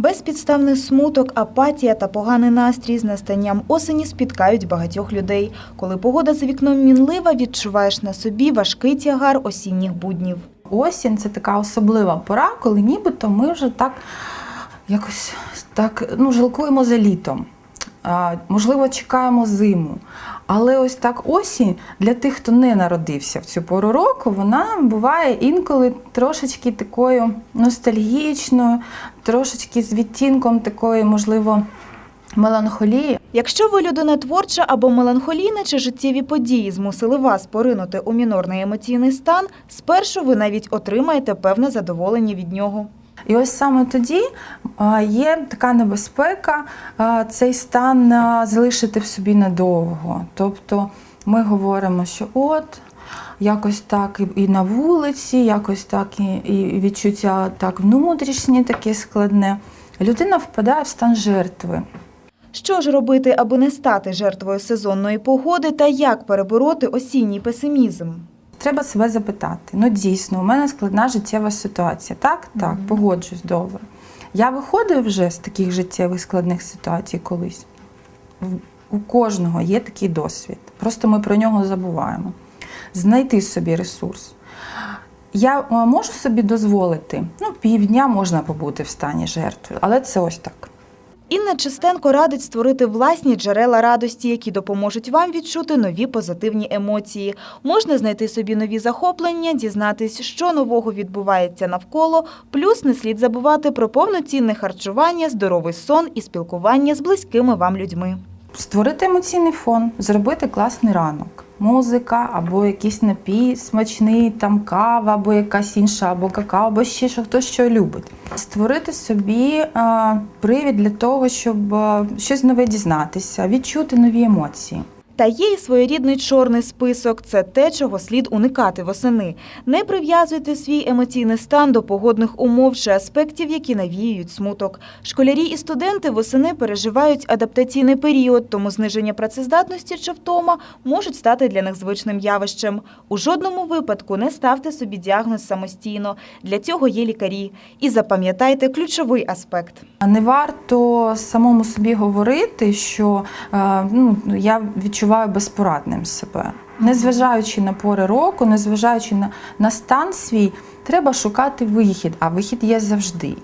Безпідставний смуток, апатія та поганий настрій з настанням осені спіткають багатьох людей. Коли погода за вікном мінлива, відчуваєш на собі важкий тягар осінніх буднів. Осінь це така особлива пора, коли нібито ми вже так якось так ну, жалкуємо за літом. Можливо, чекаємо зиму. Але ось так осінь для тих, хто не народився в цю пору року, вона буває інколи трошечки такою ностальгічною, трошечки з відтінком такої, можливо, меланхолії. Якщо ви людина творча або меланхолійна чи життєві події змусили вас поринути у мінорний емоційний стан, спершу ви навіть отримаєте певне задоволення від нього. І ось саме тоді є така небезпека цей стан залишити в собі надовго. Тобто ми говоримо, що от якось так і- на вулиці, якось так і відчуття так внутрішнє, таке складне. Людина впадає в стан жертви. Що ж робити, аби не стати жертвою сезонної погоди та як перебороти осінній песимізм? Треба себе запитати. Ну дійсно, у мене складна життєва ситуація. Так, так, Мгм. погоджусь, добре. Я виходив вже з таких життєвих складних ситуацій колись. У кожного є такий досвід. Просто ми про нього забуваємо. Знайти собі ресурс. Я можу собі дозволити, ну, півдня можна побути в стані жертви, але це ось так. Інна Чистенко радить створити власні джерела радості, які допоможуть вам відчути нові позитивні емоції. Можна знайти собі нові захоплення, дізнатись, що нового відбувається навколо. Плюс не слід забувати про повноцінне харчування, здоровий сон і спілкування з близькими вам людьми. Створити емоційний фон, зробити класний ранок. Музика або якийсь напій смачний, там кава, або якась інша, або какао, або ще що хтось що любить. Створити собі е, привід для того, щоб е, щось нове дізнатися, відчути нові емоції. Та є й своєрідний чорний список. Це те, чого слід уникати восени. Не прив'язуйте свій емоційний стан до погодних умов чи аспектів, які навіюють смуток. Школярі і студенти восени переживають адаптаційний період, тому зниження працездатності чи втома можуть стати для них звичним явищем. У жодному випадку не ставте собі діагноз самостійно. Для цього є лікарі. І запам'ятайте ключовий аспект. Не варто самому собі говорити, що е, ну, я відчуваю безпорадним себе. Незважаючи на пори року, незважаючи на, на стан свій, треба шукати вихід, а вихід є завжди.